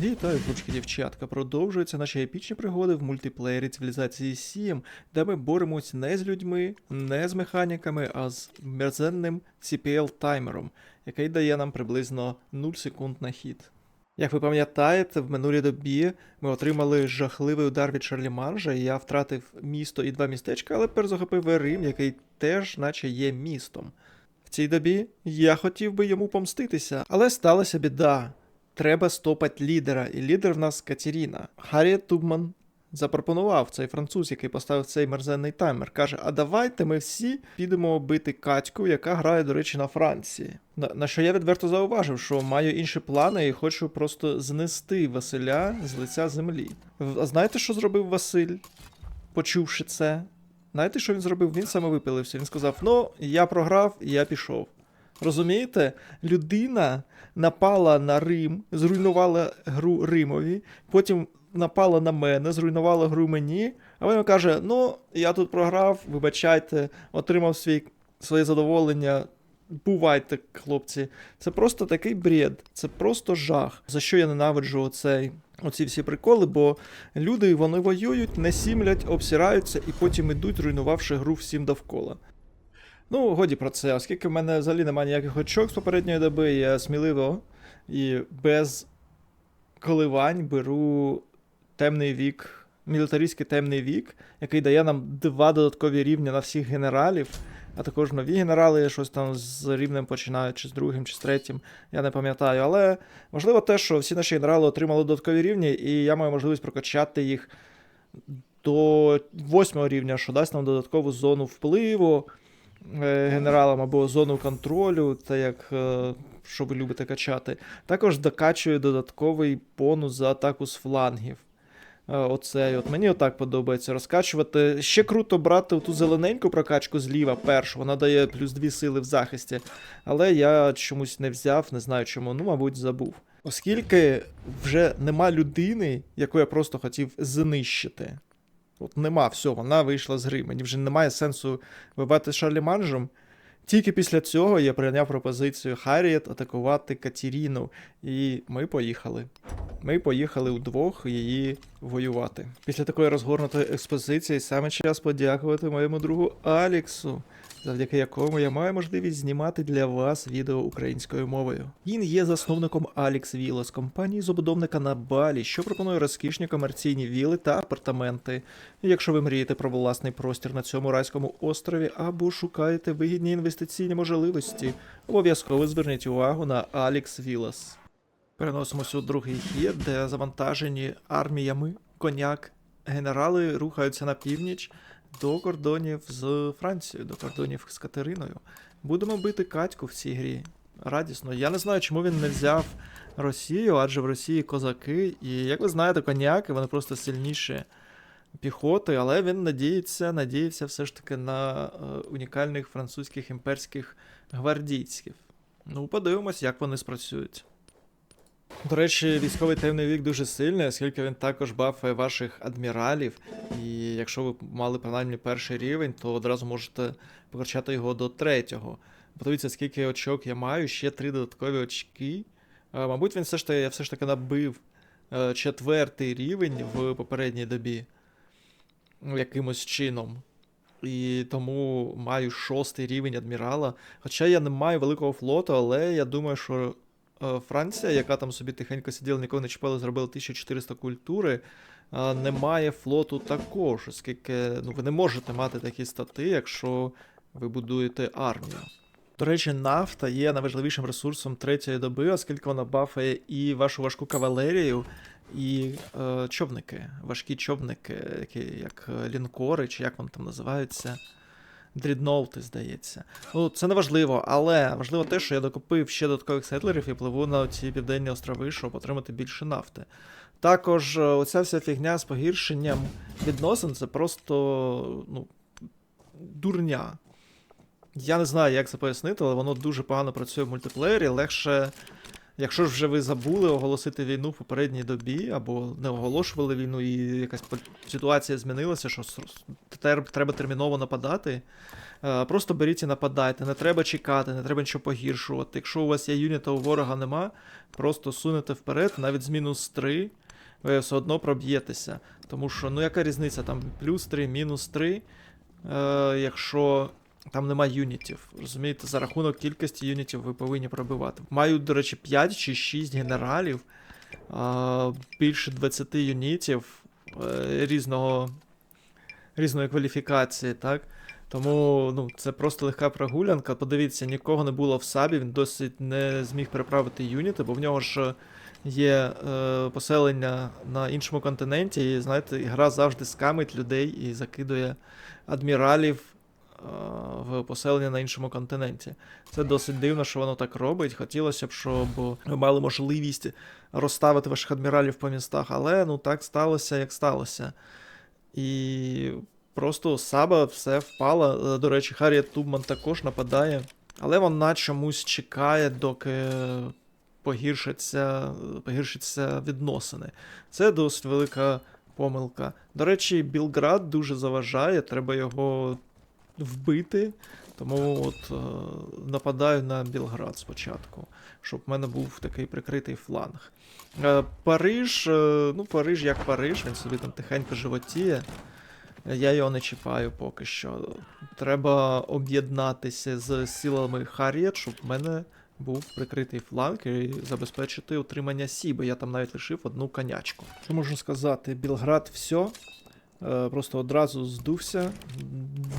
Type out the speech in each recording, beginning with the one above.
Вітаю, кучки дівчатка. Продовжуються наші епічні пригоди в мультиплеєрі цивілізації 7, де ми боремось не з людьми, не з механіками, а з мерзенним CPL таймером, який дає нам приблизно 0 секунд на хід. Як ви пам'ятаєте, в минулій добі ми отримали жахливий удар від Шарліманжа, і я втратив місто і два містечка, але тепер захопив Рим, який теж, наче є містом. В цій добі я хотів би йому помститися, але сталася біда. Треба стопати лідера, і лідер в нас Катеріна. Харріет Тубман запропонував цей француз, який поставив цей мерзенний таймер. Каже: А давайте ми всі підемо бити Катьку, яка грає, до речі, на Франції. На, на що я відверто зауважив, що маю інші плани і хочу просто знести Василя з лиця землі. А знаєте, що зробив Василь, почувши це? Знаєте, що він зробив? Він самовипилився. Він сказав: Ну, я програв, і я пішов. Розумієте, людина напала на Рим, зруйнувала гру Римові, потім напала на мене, зруйнувала гру мені, а потім каже: Ну, я тут програв, вибачайте, отримав свій, своє задоволення. Бувайте, хлопці. Це просто такий бред, це просто жах. За що я ненавиджу оцей, оці всі приколи, бо люди вони воюють, не сімлять, обсираються і потім ідуть, руйнувавши гру всім довкола. Ну, годі про це, оскільки в мене взагалі немає ніяких очок з попередньої доби, я сміливо і без коливань беру темний вік, мілітаристський темний вік, який дає нам два додаткові рівня на всіх генералів, а також нові генерали, щось там з рівнем починають, чи з другим, чи з третім, я не пам'ятаю. Але важливо те, що всі наші генерали отримали додаткові рівні, і я маю можливість прокачати їх до восьмого рівня, що дасть нам додаткову зону впливу генералам або зону контролю, це як е, що ви любите качати. Також докачує додатковий бонус за атаку з флангів. Е, Оцей, от мені отак подобається розкачувати. Ще круто брати ту зелененьку прокачку зліва першу, вона дає плюс 2 сили в захисті. Але я чомусь не взяв, не знаю чому, ну, мабуть, забув. Оскільки вже нема людини, яку я просто хотів знищити. От нема все, вона вийшла з гри. Мені вже немає сенсу вибивати Шарлі Манжем. Тільки після цього я прийняв пропозицію Харріет атакувати Катеріну. І ми поїхали. Ми поїхали удвох її воювати. Після такої розгорнутої експозиції саме час подякувати моєму другу Аліксу, завдяки якому я маю можливість знімати для вас відео українською мовою. Він є засновником Alex Villas, компанії забудовника на Балі, що пропонує розкішні комерційні віли та апартаменти. Якщо ви мрієте про власний простір на цьому райському острові або шукаєте вигідні інвестиційні можливості, обов'язково зверніть увагу на Alex Villas. Переносимося у другий хід, де завантажені арміями коняк. Генерали рухаються на північ до кордонів з Францією, до кордонів з Катериною. Будемо бити Катьку в цій грі. Радісно. Я не знаю, чому він не взяв Росію, адже в Росії козаки. І як ви знаєте, коняки, вони просто сильніші піхоти, але він надіється, надіється все ж таки на е, унікальних французьких імперських гвардійців. Ну, подивимось, як вони спрацюють. До речі, військовий темний вік дуже сильний, оскільки він також бафає ваших адміралів. І якщо ви мали принаймні перший рівень, то одразу можете покачати його до третього. Подивіться, скільки очок я маю, ще три додаткові очки. Е, Мабуть, він все ж таки, я все ж таки набив е, четвертий рівень в попередній добі. Якимось чином. І тому маю шостий рівень адмірала. Хоча я не маю великого флоту, але я думаю, що Франція, яка там собі тихенько сиділа, нікого не чіпала, зробила 1400 культури, е, не має флоту також, оскільки ну, ви не можете мати такі стати, якщо ви будуєте армію. До речі, нафта є найважливішим ресурсом третьої доби, оскільки вона бафає і вашу важку кавалерію, і е, човники, важкі човники, які як е, лінкори, чи як вони там називаються. Дрідноути, здається. Ну, це не важливо, але важливо те, що я докупив ще додаткових сетлерів і пливу на ці південні острови, щоб отримати більше нафти. Також е, оця вся фігня з погіршенням відносин це просто ну, дурня. Я не знаю, як це пояснити, але воно дуже погано працює в мультиплеєрі. Легше Якщо ж вже ви забули оголосити війну в попередній добі, або не оголошували війну, і якась ситуація змінилася, що треба терміново нападати, е, просто беріть і нападайте. Не треба чекати, не треба нічого погіршувати. Якщо у вас є юніта, у ворога нема, просто сунете вперед, навіть з мінус 3, ви все одно проб'єтеся. Тому що, ну яка різниця, там плюс 3, мінус 3, е, якщо там нема юнітів. Розумієте, за рахунок кількості юнітів ви повинні пробивати. Маю, до речі, 5 чи 6 генералів, більше 20 юнітів е, різного, різної кваліфікації, так? Тому ну, це просто легка прогулянка. Подивіться, нікого не було в сабі, він досить не зміг переправити юніти, бо в нього ж є е, поселення на іншому континенті, і знаєте, гра завжди скамить людей і закидує адміралів в поселення на іншому континенті. Це досить дивно, що воно так робить. Хотілося б, щоб ви мали можливість розставити ваших адміралів по містах, але ну так сталося, як сталося. І просто Саба все впала. Е, До речі, Харріет Тубман також нападає, але вона чомусь чекає, доки погіршаться, погіршаться відносини. Це досить велика помилка. До речі, Білград дуже заважає, треба його вбити. Тому от е, нападаю на Білград спочатку, щоб в мене був такий прикритий фланг. Е, Париж, е, ну Париж як Париж, він собі там тихенько животіє. Я його не чіпаю поки що. Треба об'єднатися з силами Харriet, щоб в мене був прикритий фланг і забезпечити утримання Сіби. Я там навіть лишив одну конячку. Що можу сказати? Білград все. Просто одразу здувся.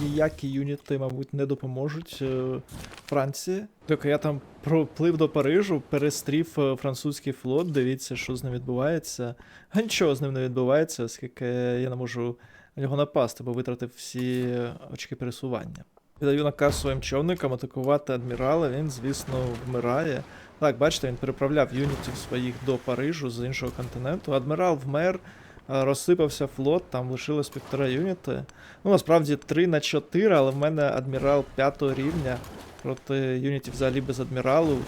Ніякі юніти, мабуть, не допоможуть е, Франції. Доки я там проплив до Парижу, перестрів е, французький флот, дивіться, що з ним відбувається. А нічого з ним не відбувається, оскільки я не можу на напасти, бо витратив всі очки пересування. Віддаю наказ своїм човникам атакувати адмірала, він, звісно, вмирає. Так, бачите, він переправляв юнітів своїх до Парижу з іншого континенту. Адмірал вмер, е, розсипався флот, там лишилось півтора юніти. Ну, насправді 3 на 4, але в мене адмірал 5 рівня проти юнітів взагалі без адміралу.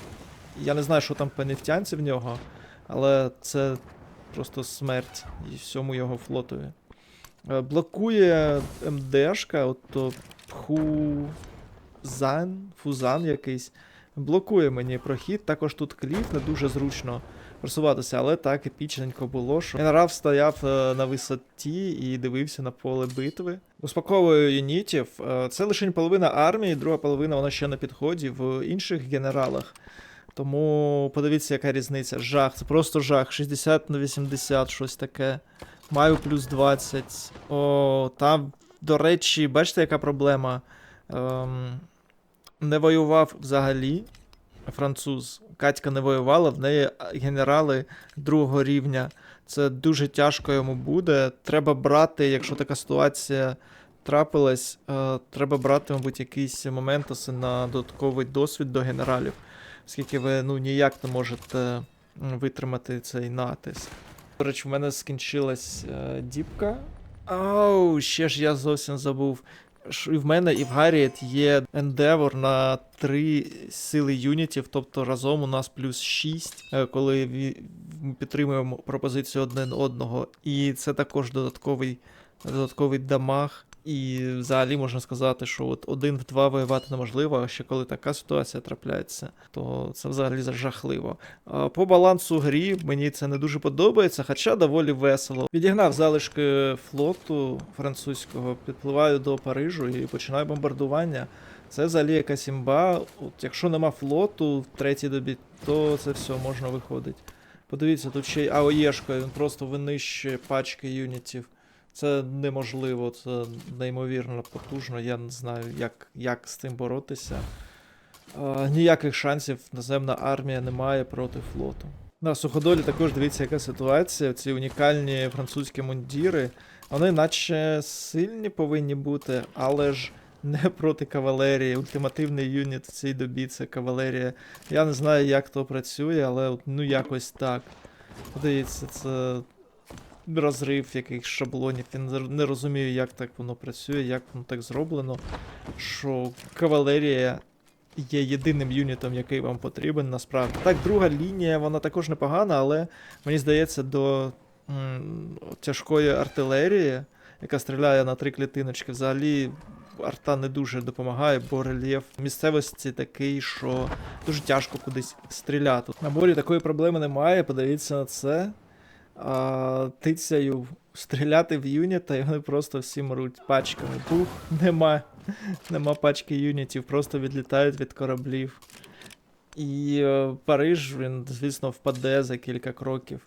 Я не знаю, що там по нефтянці в нього, але це просто смерть і всьому його флотові. Е, Блокує МДшка, от то Фузан, якийсь. Блокує мені прохід. Також тут кліф, не дуже зручно просуватися, але так епічненько було, що генерал стояв е, на висоті і дивився на поле битви. Розпаковую юнітів. Е, Це лише половина армії, друга половина вона ще на підході в інших генералах. Тому подивіться, яка різниця. Жах, це просто жах. 60 на 80, щось таке. Маю плюс 20. О, там, до речі, бачите, яка проблема? Ем, не воював взагалі француз. Катька не воювала, в неї генерали другого рівня. Це дуже тяжко йому буде. Треба брати, якщо така ситуація трапилась, е, треба брати, мабуть, якісь моментоси на додатковий досвід до генералів, оскільки ви ну, ніяк не можете витримати цей натиск. До речі, в мене скінчилась е, діпка. Оу, ще ж я зовсім забув. І в мене і в Гарріет є ендевор на 3 сили юнітів, тобто разом у нас плюс 6, е, коли ми підтримуємо пропозицію один одного. І це також додатковий, додатковий дамаг. І взагалі можна сказати, що от один в два воювати неможливо, а ще коли така ситуація трапляється, то це взагалі жахливо. По балансу грі мені це не дуже подобається, хоча доволі весело. Відігнав залишки флоту французького, підпливаю до Парижу і починаю бомбардування. Це взагалі якась імба. От якщо нема флоту в третій добі, то це все можна виходить. Подивіться, тут ще й АОЄшка, він просто винищує пачки юнітів. Це неможливо, це неймовірно потужно. Я не знаю, як, як з цим боротися. А, ніяких шансів наземна армія не має проти флоту. На суходолі також дивіться, яка ситуація. Ці унікальні французькі мундіри. Вони наче сильні повинні бути, але ж не проти кавалерії. Ультимативний юніт в цій добі це кавалерія. Я не знаю, як то працює, але ну якось так. Подивіться, це розрив якихось шаблонів. Я не розумію, як так воно працює, як воно так зроблено. Що кавалерія є єдиним юнітом, який вам потрібен насправді. Так, друга лінія, вона також непогана, але мені здається, до м, тяжкої артилерії, яка стріляє на три клітиночки, взагалі арта не дуже допомагає, бо рельєф місцевості такий, що дуже тяжко кудись стріляти. На морі такої проблеми немає, подивіться на це. Тицяю стріляти в юніта, і вони просто всі мруть пачками. Бух, нема, нема пачки юнітів, просто відлітають від кораблів. І е, Париж, він, звісно, впаде за кілька кроків.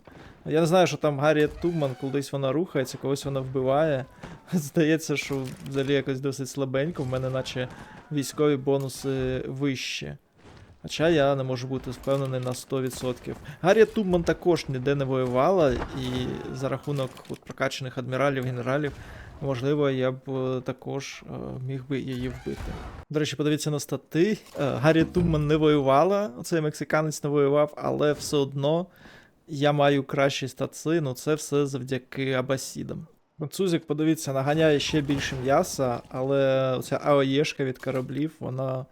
Я не знаю, що там Гарріет Тубман, колись вона рухається, когось вона вбиває. Здається, що взагалі якось досить слабенько, в мене наче військові бонуси вищі. Хоча я не можу бути впевнений на 100%. Гарріет Тубман також ніде не воювала, і за рахунок от, прокачаних адміралів, генералів, можливо, я б е, також е, міг би її вбити. До речі, подивіться на стати. Е, Гарріет Тубман не воювала, цей мексиканець не воював, але все одно я маю кращі статси, ну це все завдяки абасідам. Французик, подивіться, наганяє ще більше м'яса, але ця АОЄшка від кораблів, вона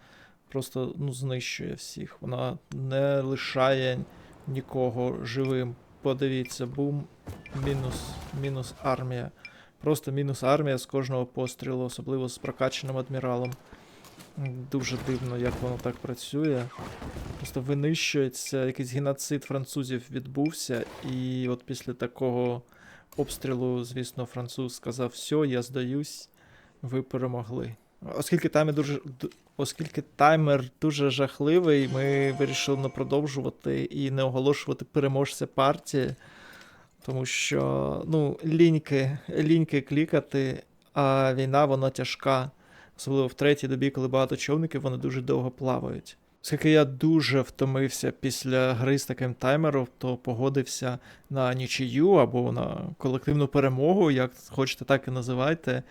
просто ну, знищує всіх. Вона не лишає нікого живим. Подивіться, бум, мінус, мінус армія. Просто мінус армія з кожного пострілу, особливо з прокачаним адміралом. Дуже дивно, як воно так працює. Просто винищується, якийсь геноцид французів відбувся, і от після такого обстрілу, звісно, француз сказав: все, я здаюсь, ви перемогли. Оскільки таймер дуже, д- оскільки таймер дуже жахливий, ми вирішили не продовжувати і не оголошувати переможця партії. Тому що, ну, ліньки, ліньки клікати, а війна вона тяжка. Особливо в третій добі, коли багато човників, вони дуже довго плавають. Оскільки я дуже втомився після гри з таким таймером, то погодився на нічию або на колективну перемогу, як хочете, так і називайте.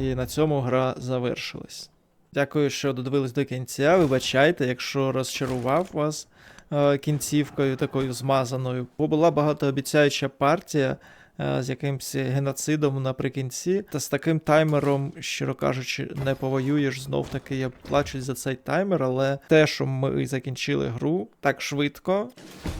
І на цьому гра завершилась. Дякую, що додивились до кінця. Вибачайте, якщо розчарував вас е, кінцівкою такою змазаною, бо була багатообіцяюча партія е, з якимось геноцидом наприкінці. Та з таким таймером, щиро кажучи, не повоюєш. Знов таки я плачу за цей таймер, але те, що ми закінчили гру так швидко,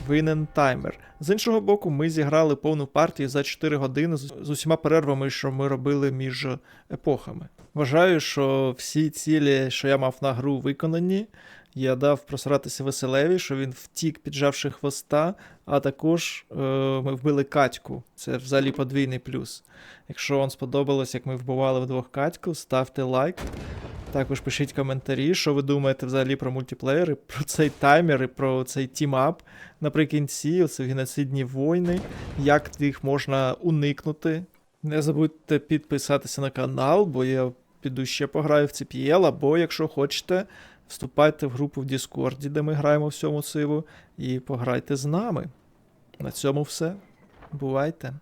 винен таймер. З іншого боку, ми зіграли повну партію за 4 години з з усіма перервами, що ми робили між епохами. Вважаю, що всі цілі, що я мав на гру, виконані. Я дав просратися Веселеві, що він втік, піджавши хвоста, а також е, ми вбили Катьку. Це взагалі подвійний плюс. Якщо вам сподобалось, як ми вбивали вдвох Катьку, ставте лайк. Також пишіть коментарі, що ви думаєте взагалі про мультиплеєри, про цей таймер і про цей тімап наприкінці, оце геноцидні війни, як їх можна уникнути. Не забудьте підписатися на канал, бо я піду ще пограю в CPL, або якщо хочете, вступайте в групу в Діскорді, де ми граємо в цьому циву, і пограйте з нами. На цьому все. Бувайте!